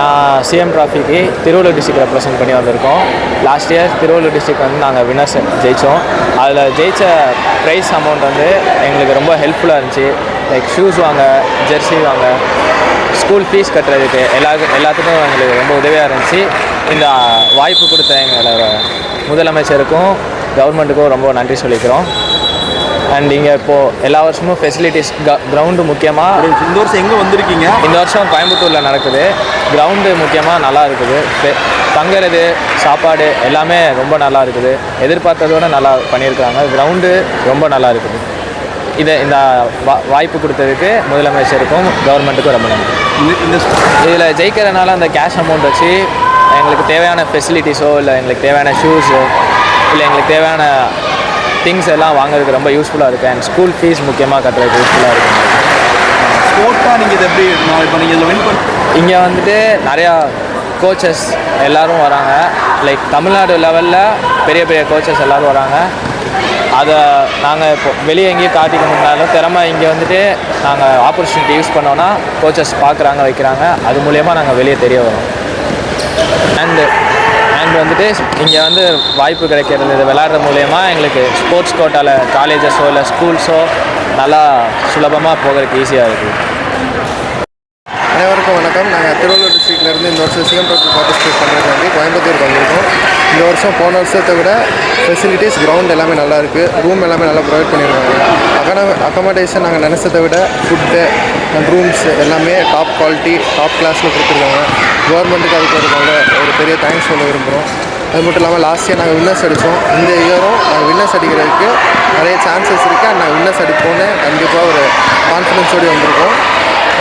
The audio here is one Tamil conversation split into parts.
நான் சிஎம் ட்ராஃபிக்கு திருவள்ளூர் டிஸ்ட்ரிக்ட் ரெப்ரசன்ட் பண்ணி வந்திருக்கோம். லாஸ்ட் இயர் திருவள்ளூர் டிஸ்ட்ரிக்ட் வந்து நாங்கள் வினர்ஸ் ஜெயித்தோம் அதில் ஜெயித்த ப்ரைஸ் அமௌண்ட் வந்து எங்களுக்கு ரொம்ப ஹெல்ப்ஃபுல்லாக இருந்துச்சு. லைக் ஷூஸ் வாங்க ஜெர்சி வாங்க ஸ்கூல் ஃபீஸ் கட்டுறதுக்கு எல்லா எல்லாத்துக்கும் எங்களுக்கு ரொம்ப உதவியாக இருந்துச்சு. இந்த வாய்ப்பு கொடுத்த எங்களோட முதலமைச்சருக்கும் கவர்மெண்ட்டுக்கும் ரொம்ப நன்றி சொல்லிக்கிறோம். அண்ட் இங்கே இப்போது எல்லா வருஷமும் ஃபெசிலிட்டிஸ் கிரவுண்டு முக்கியமாக இந்த வருஷம் எங்கே வந்திருக்கீங்க? இந்த வருஷம் கோயம்புத்தூரில் நடக்குது. கிரவுண்டு முக்கியமாக நல்லா இருக்குது. தங்குறது சாப்பாடு எல்லாமே ரொம்ப நல்லா இருக்குது. எதிர்பார்த்ததோட நல்லா பண்ணியிருக்காங்க கிரவுண்டு ரொம்ப நல்லா இருக்குது. இதை இந்த வா- வாய்ப்பு கொடுத்ததுக்கு முதலமைச்சருக்கும் கவர்மெண்ட்டுக்கும் ரொம்ப நன்றி. இதில் ஜெயிக்கிறதுனால அந்த கேஷ் அமௌண்ட் வச்சு எங்களுக்கு தேவையான ஃபெசிலிட்டிஸோ இல்லை எங்களுக்கு தேவையான ஷூஸோ இல்லை எங்களுக்கு தேவையான திங்ஸ் எல்லாம் வாங்குறதுக்கு ரொம்ப யூஸ்ஃபுல்லாக இருக்குது அண்ட் ஸ்கூல் ஃபீஸ் முக்கியமாக கட்டுறதுக்கு யூஸ்ஃபுல்லாக இருக்குது ஸ்போர்ட்டாக நீங்கள் இதை எப்படி இப்போ நீங்கள் இதில் வின் பண்ண இங்கே வந்துட்டு நிறையா கோச்சஸ் எல்லாரும் வராங்க. லைக் தமிழ்நாடு லெவலில் பெரிய பெரிய கோச்சஸ் எல்லாரும் வராங்க. அதை நாங்கள் இப்போ வெளியே எங்கேயும் காட்டிக்க முடியாலும் திறமை இங்கே வந்துட்டு நாங்கள் ஆப்பர்ச்சுனிட்டி யூஸ் பண்ணோன்னா கோச்சஸ் பார்க்குறாங்க வைக்கிறாங்க. அது மூலயமா நாங்கள் வெளியே தெரிய வரோம். அண்டு அண்ட் வந்துட்டு இங்கே வந்து வாய்ப்பு கிடைக்கிறது. இது விளாட்ற மூலயமா எங்களுக்கு ஸ்போர்ட்ஸ் கோட்டாவில் காலேஜஸோ இல்லை ஸ்கூல்ஸோ நல்லா சுலபமாக போகிறதுக்கு ஈஸியாக இருக்குது அனைவருக்கும் வணக்கம். நாங்கள் திருவள்ளூர் டிஸ்ட்ரிக்ட்லேருந்து இந்த வருஷம் சிஎம் ட்ரோஃபி பார்ட்டிசிபேட் வந்து கோயம்புத்தூர் வந்திருக்கோம். இந்த வருஷம் போன வருஷத்தை விட ஃபெசிலிட்டிஸ் கிரவுண்ட் எல்லாமே நல்லா இருக்குது ரூம் எல்லாமே நல்லா ப்ரொவைட் பண்ணியிருக்காங்க அகன அக்கமடேஷன் நாங்கள் நினச்சதை விட ஃபுட்டு அண்ட் ரூம்ஸ் எல்லாமே டாப் குவாலிட்டி டாப் கிளாஸில் கொடுத்துருக்காங்க. கவர்மெண்ட்டுக்கு அதுக்கு ஒரு நல்ல ஒரு பெரிய தேங்க்ஸ் சொல்ல விரும்புகிறோம் அது மட்டும் இல்லாமல் லாஸ்ட் இயர் நாங்கள் வின்னர்ஸ் அடித்தோம் இந்த இயரும் நாங்கள் வின்னர்ஸ் அடிக்கிறதுக்கு நிறைய சான்சஸ் இருக்குது அண்ட் நாங்கள் வின்னர்ஸ் அடிப்போன்னு கண்டிப்பாக ஒரு கான்ஃபிடென்ஸோடு வந்திருக்கோம்.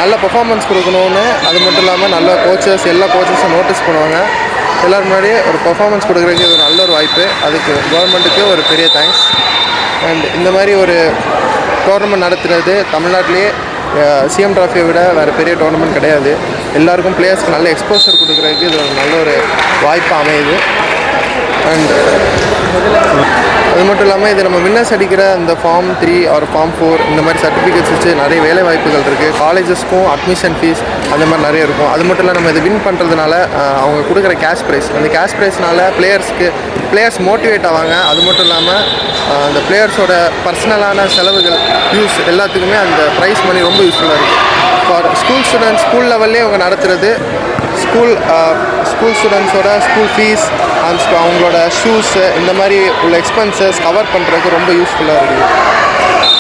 நல்ல பர்ஃபார்மன்ஸ் கொடுக்கணும்னு அது மட்டும் இல்லாமல் நல்ல கோச்சஸ் எல்லா கோச்சஸும் நோட்டீஸ் பண்ணுவாங்க. எல்லோரும் முன்னாடியே ஒரு பர்ஃபார்மன்ஸ் கொடுக்குறதுக்கு ஒரு நல்ல ஒரு வாய்ப்பு. அதுக்கு கவர்மெண்ட்டுக்கு ஒரு பெரிய தேங்க்ஸ் அண்ட் இந்த மாதிரி ஒரு டோர்னமெண்ட் நடத்துகிறது தமிழ்நாட்டிலேயே சிஎம் ட்ராஃபியை விட வேறு பெரிய டோர்னமெண்ட் கிடையாது. எல்லாருக்கும் பிளேயர்ஸ்க்கு நல்ல எக்ஸ்போசர் கொடுக்குறதுக்கு இது ஒரு நல்ல ஒரு வாய்ப்பு அமையுது. அண்ட் அது மட்டும் இல்லாமல் இது நம்ம வின்னர்ஸ் அடிக்கிற அந்த form three or form four இந்த மாதிரி சர்டிஃபிகேட்ஸ் வச்சு நிறைய வேலை வாய்ப்புகள் இருக்குது காலேஜஸ்க்கும் அட்மிஷன் ஃபீஸ் அந்த மாதிரி நிறைய இருக்கும். அது மட்டும் இல்லை நம்ம இதை வின் பண்ணுறதுனால அவங்க கொடுக்குற கேஷ் ப்ரைஸ் அந்த கேஷ் ப்ரைஸ்னால பிளேயர்ஸ்க்கு பிளேயர்ஸ் மோட்டிவேட் ஆவாங்க. அது மட்டும் இல்லாமல் அந்த பிளேயர்ஸோட பர்சனலான செலவுகள் யூஸ் எல்லாத்துக்குமே அந்த ப்ரைஸ் மணி ரொம்ப யூஸ்ஃபுல்லாக இருக்குது ஃபார் ஸ்கூல் ஸ்டூடெண்ட்ஸ் ஸ்கூல் லெவல்லே அவங்க நடத்துகிறது ஸ்கூல் ஸ்கூல் ஸ்டூடெண்ட்ஸோட ஸ்கூல் ஃபீஸ் அண்ட் அவங்களோட ஷூஸு இந்த மாதிரி உள்ள எக்ஸ்பென்சஸ் கவர் பண்ணுறதுக்கு ரொம்ப யூஸ்ஃபுல்லாக இருக்குது